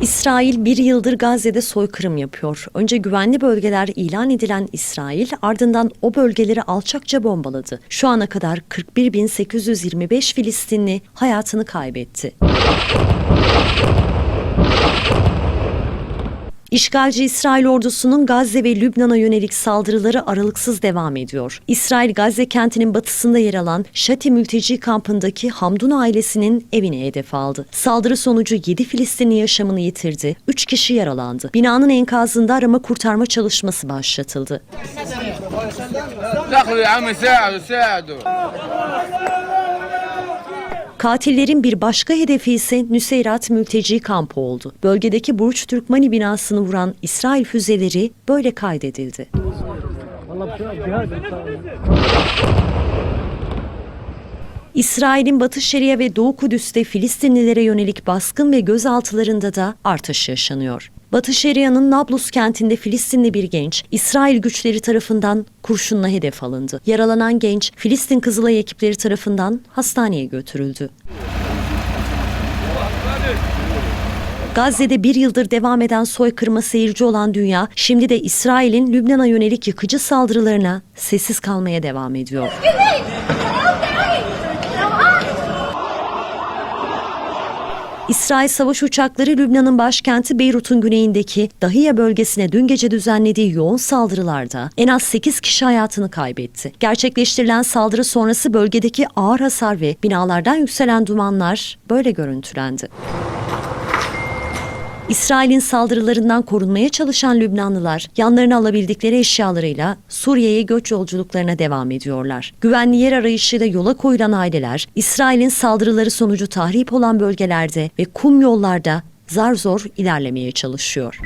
İsrail bir yıldır Gazze'de soykırım yapıyor. Önce güvenli bölgeler ilan edilen İsrail ardından o bölgeleri alçakça bombaladı. Şu ana kadar 41.825 Filistinli hayatını kaybetti. İşgalci İsrail ordusunun Gazze ve Lübnan'a yönelik saldırıları aralıksız devam ediyor. İsrail Gazze kentinin batısında yer alan Şati mülteci kampındaki Hamdun ailesinin evini hedef aldı. Saldırı sonucu 7 Filistinli yaşamını yitirdi, 3 kişi yaralandı. Binanın enkazında arama kurtarma çalışması başlatıldı. Katillerin bir başka hedefi ise Nüseyrat mülteci kampı oldu. Bölgedeki Burç Türkmani binasını vuran İsrail füzeleri böyle kaydedildi. İsrail'in Batı Şeria ve Doğu Kudüs'te Filistinlilere yönelik baskın ve gözaltılarında da artış yaşanıyor. Batı Şeria'nın Nablus kentinde Filistinli bir genç İsrail güçleri tarafından kurşunla hedef alındı. Yaralanan genç Filistin Kızılay ekipleri tarafından hastaneye götürüldü. Gazze'de bir yıldır devam eden soykırıma seyirci olan dünya, şimdi de İsrail'in Lübnan'a yönelik yıkıcı saldırılarına sessiz kalmaya devam ediyor. İsrail savaş uçakları Lübnan'ın başkenti Beyrut'un güneyindeki Dahiye bölgesine dün gece düzenlediği yoğun saldırılarda en az 8 kişi hayatını kaybetti. Gerçekleştirilen saldırı sonrası bölgedeki ağır hasar ve binalardan yükselen dumanlar böyle görüntülendi. İsrail'in saldırılarından korunmaya çalışan Lübnanlılar yanlarına alabildikleri eşyalarıyla Suriye'ye göç yolculuklarına devam ediyorlar. Güvenli yer arayışıyla yola koyulan aileler İsrail'in saldırıları sonucu tahrip olan bölgelerde ve kum yollarda zar zor ilerlemeye çalışıyor.